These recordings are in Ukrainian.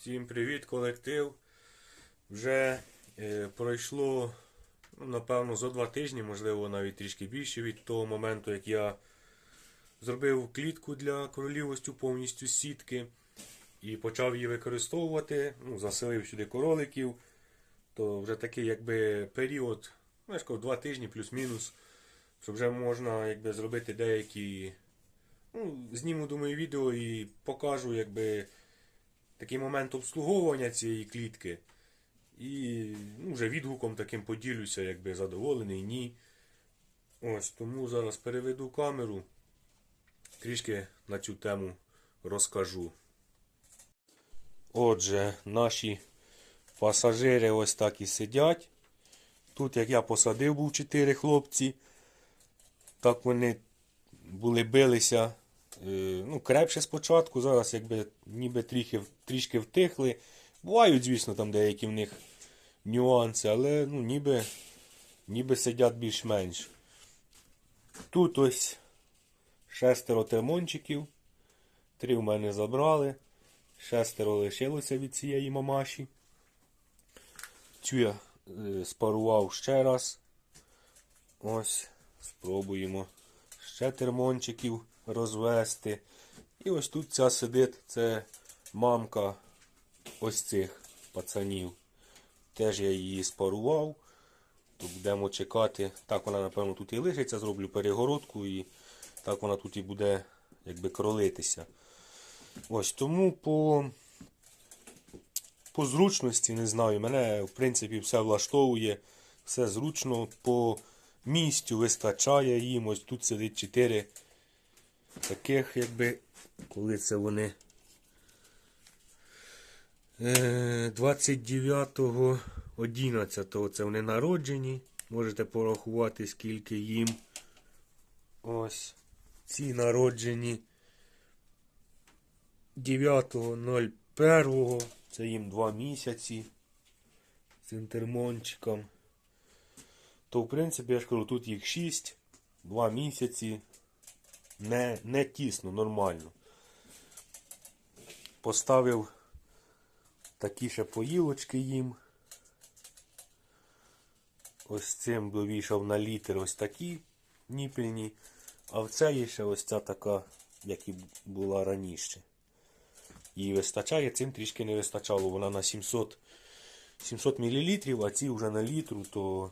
Всім привіт, колектив. Вже е, пройшло, ну, напевно, зо два тижні, можливо, навіть трішки більше від того моменту, як я зробив клітку для королівостю повністю сітки і почав її використовувати. Ну, заселив сюди короликів. То вже такий якби період, ну, два тижні плюс-мінус, що вже можна якби, зробити деякі. Ну, зніму, думаю, відео і покажу, якби такий момент обслуговування цієї клітки. І ну, вже відгуком таким поділюся, якби задоволений, ні. Ось тому зараз переведу камеру, трішки на цю тему розкажу. Отже, наші пасажири ось так і сидять. Тут, як я посадив, був чотири хлопці. Так вони були билися ну, крепше спочатку, зараз якби ніби трішки, трішки втихли. Бувають, звісно, там деякі в них нюанси, але ну, ніби, ніби сидять більш-менш. Тут ось шестеро термончиків. Три в мене забрали. Шестеро лишилося від цієї мамаші. Цю я е, спарував ще раз. Ось, спробуємо ще термончиків розвести. І ось тут ця сидить, це мамка ось цих пацанів. Теж я її спарував. Тут будемо чекати. Так вона, напевно, тут і лишиться, зроблю перегородку і так вона тут і буде якби кролитися. Ось тому по, по зручності, не знаю, мене в принципі все влаштовує, все зручно, по місцю вистачає їм. Ось тут сидить 4 таких, якби, коли це вони. Е, 29.11 це вони народжені. Можете порахувати, скільки їм. Ось. Ці народжені 9.01. Це їм 2 місяці. Цим термончиком. То, в принципі, я ж кажу, тут їх 6, 2 місяці. Не, не тісно, нормально. Поставив такі ще поїлочки їм. Ось цим довішав на літр ось такі ніпельні. А в це є ще ось ця така, як і була раніше. Їй вистачає, цим трішки не вистачало. Вона на 700 700 мл, а ці вже на літру, то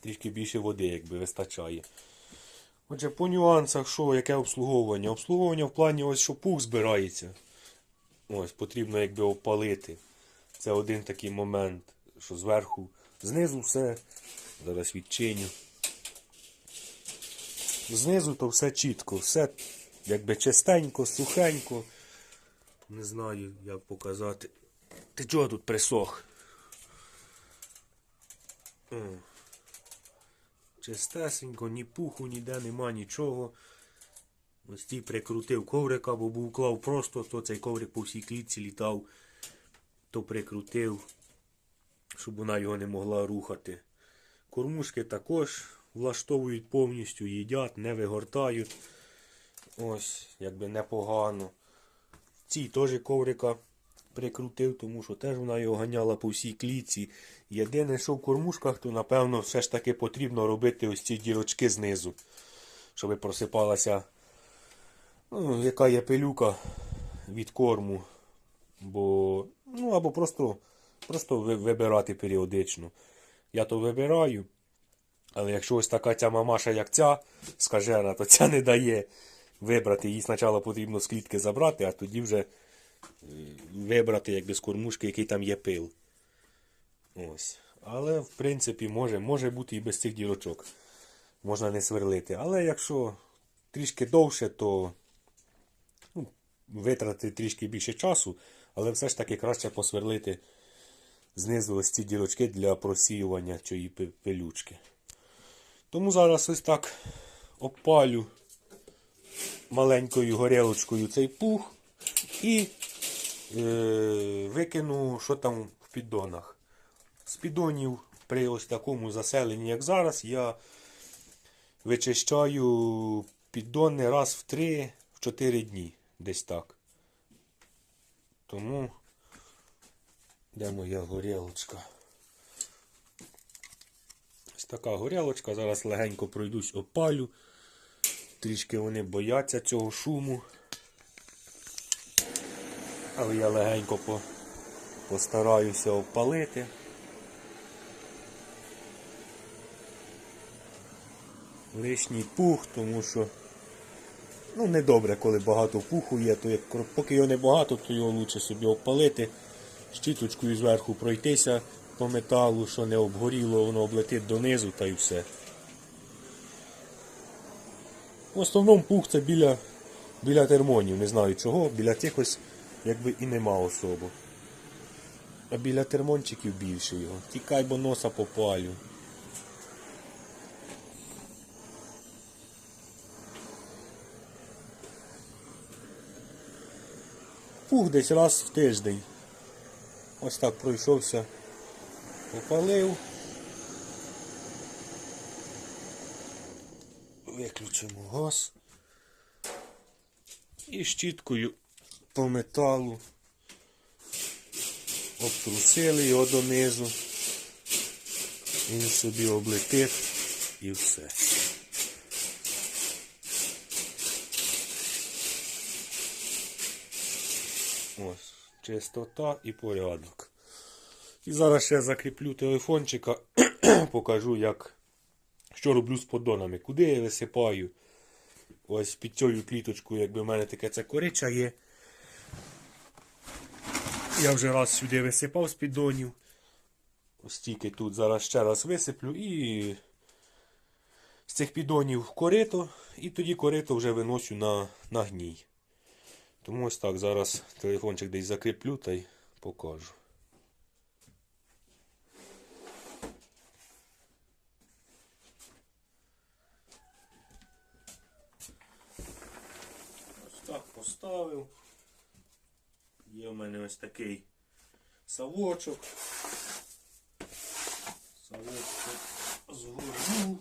трішки більше води якби вистачає. Отже, по нюансах, що, яке обслуговування? Обслуговування в плані ось, що пух збирається. Ось, потрібно якби опалити. Це один такий момент, що зверху, знизу все. Зараз відчиню. Знизу то все чітко, все якби чистенько, сухенько. Не знаю, як показати. Ти чого тут присох? Чистесенько, ні пуху, ніде нема нічого. Ось ті прикрутив коврика, бо був клав просто, то цей коврик по всій клітці літав, то прикрутив, щоб вона його не могла рухати. Кормушки також влаштовують повністю, їдять, не вигортають. Ось, якби непогано. Ці теж коврика прикрутив, тому що теж вона його ганяла по всій клітці. Єдине, що в кормушках, то напевно все ж таки потрібно робити ось ці дірочки знизу, щоб просипалася, ну, яка є пилюка від корму. Бо, ну, або просто, просто вибирати періодично. Я то вибираю. Але якщо ось така ця мамаша, як ця, скажена, то ця не дає вибрати. Її спочатку потрібно з клітки забрати, а тоді вже вибрати якби з кормушки, який там є пил. Ось. Але, в принципі, може, може бути і без цих дірочок. Можна не сверлити. Але якщо трішки довше, то ну, витратити трішки більше часу, але все ж таки краще посверлити знизу ось ці дірочки для просіювання цієї пи- пилючки. Тому зараз ось так обпалю маленькою горілочкою цей пух і викину, що там в піддонах. З піддонів при ось такому заселенні, як зараз, я вичищаю піддони раз в 3-4 дні. Десь так. Тому Де моя горілочка? Ось така горілочка. Зараз легенько пройдусь опалю. Трішки вони бояться цього шуму. Але я легенько по, постараюся опалити. Лишній пух, тому що ну, недобре, коли багато пуху є, то як, поки його не багато, то його краще собі опалити, щіточкою зверху пройтися по металу, що не обгоріло, воно облетить донизу та й все. В основному пух це біля, біля термонів, не знаю чого, біля тих ось якби і нема особо. А біля термончиків більше його. Тікай, бо носа попалю. Пух десь раз в тиждень. Ось так пройшовся, попалив. Виключимо газ. І щіткою по металу. Обтрусили його донизу. Він собі облетить і все. Ось, чистота і порядок. І зараз ще закріплю телефончика, покажу, як, що роблю з поддонами, куди я висипаю. Ось під цією кліточкою, якби в мене таке це корича є. Я вже раз сюди висипав з піддонів. Ось тільки тут зараз ще раз висиплю і з цих піддонів корито, і тоді корито вже виносю на, на гній. Тому ось так зараз телефончик десь закріплю та й покажу. Ось так поставив. В мене ось такий совочок. Совочок згорнув.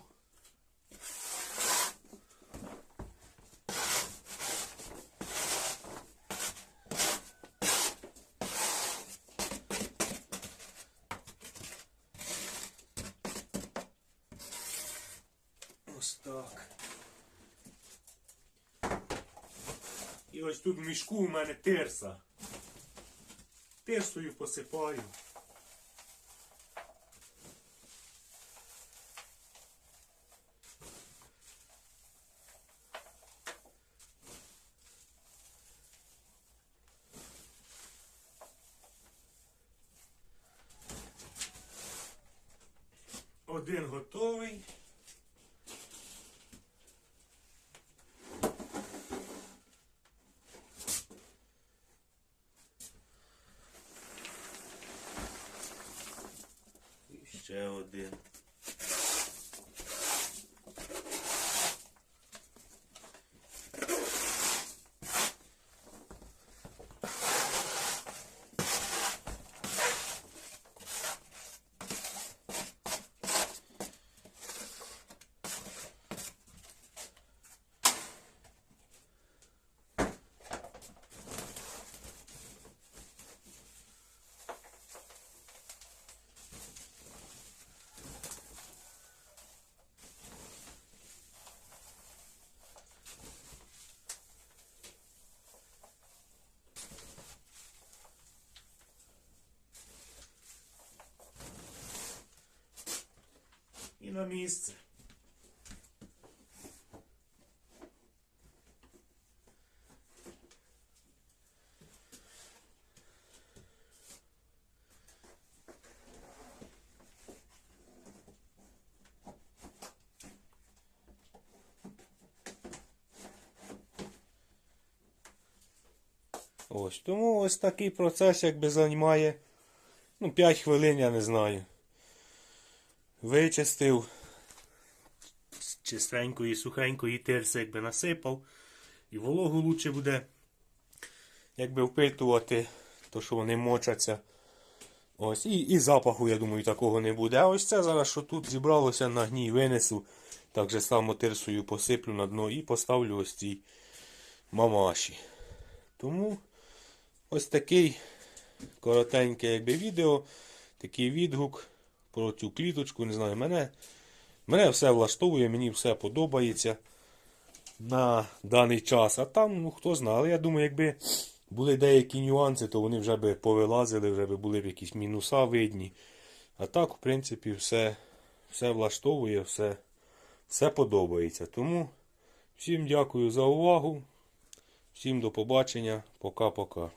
Ось так. І ось тут в мішку у мене терса. Терсою посипаю. Один готовий. І ще один. На місце. Ось тому ось такий процес якби займає ну, 5 хвилин, я не знаю. Вичистив з чистенької, сухенької терси, якби насипав. І вологу лучше буде, якби впитувати, то що вони мочаться. Ось, і, і запаху, я думаю, такого не буде. А ось це зараз, що тут зібралося на гній, винесу. Так же само тирсою посиплю на дно і поставлю ось цій мамаші. Тому ось такий коротеньке якби, відео, такий відгук про цю кліточку. Не знаю, мене, мене все влаштовує, мені все подобається на даний час. А там, ну хто знає, але я думаю, якби були деякі нюанси, то вони вже би повилазили, вже би були б якісь мінуса видні. А так, в принципі, все, все влаштовує, все, все подобається. Тому всім дякую за увагу. Всім до побачення. Пока-пока.